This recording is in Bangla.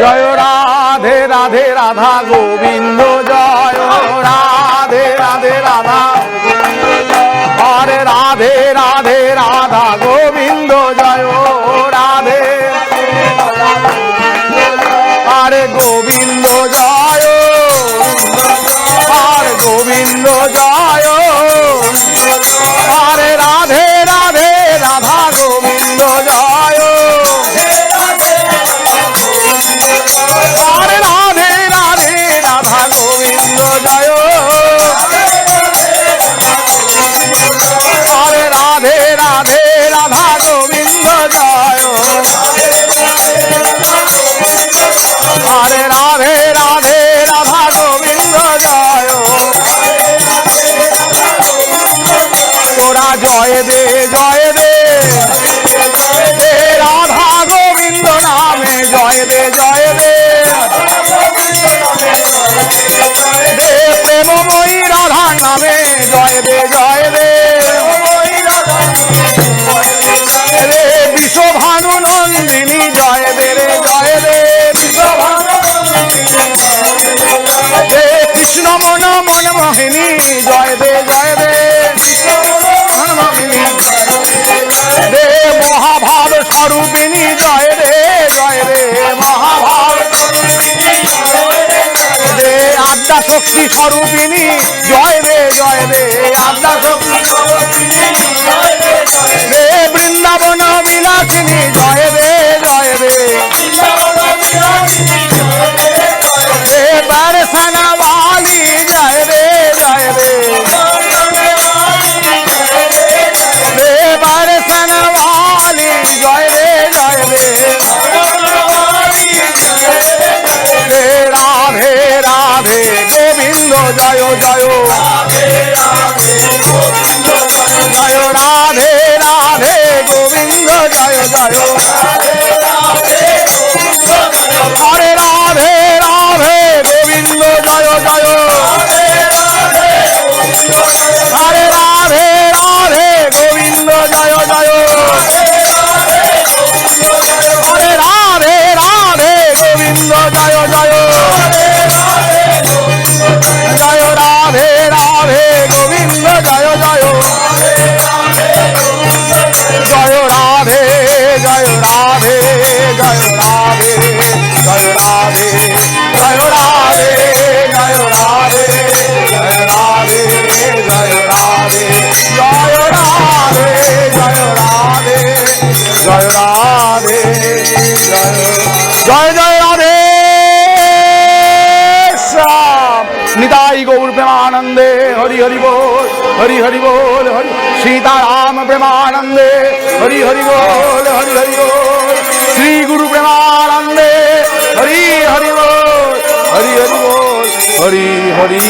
জয় রাধে রাধে, রাধা গোবিন্দ, জয় রাধে রাধে, রাধা হরে রাধে রাধে, রাধা গোবিন্দ, জয় রাধে। আরে গোবিন্দ, জয় sahibi আদ্যা শক্তি স্বরূপিণী জয় রে জয় রে আদ্যা শক্তি রে বৃন্দাবন বিলাসিনী জয় রে জয় রে। রে বরসনা জয় জয় জয় রাধে রাধে, গোবিন্দ জয় জয় হরে রাধে রাধে, গোবিন্দ জয় জয় হরে রাধে রাধে, গোবিন্দ জয় জয় হরে রাধে রাধে, গোবিন্দ জয় জয় জয় জয় রাধে শ্যাম। নিতাই গৌর প্রেমানন্দে, হরি হরি বল, হরি হরি বল, হরি। সীতারাম প্রেমানন্দে, হরি হরি বল, হরি হরি বল। শ্রী গুরু প্রেমানন্দে, হরি হরি বল, হরি হরি বল, হরি হরি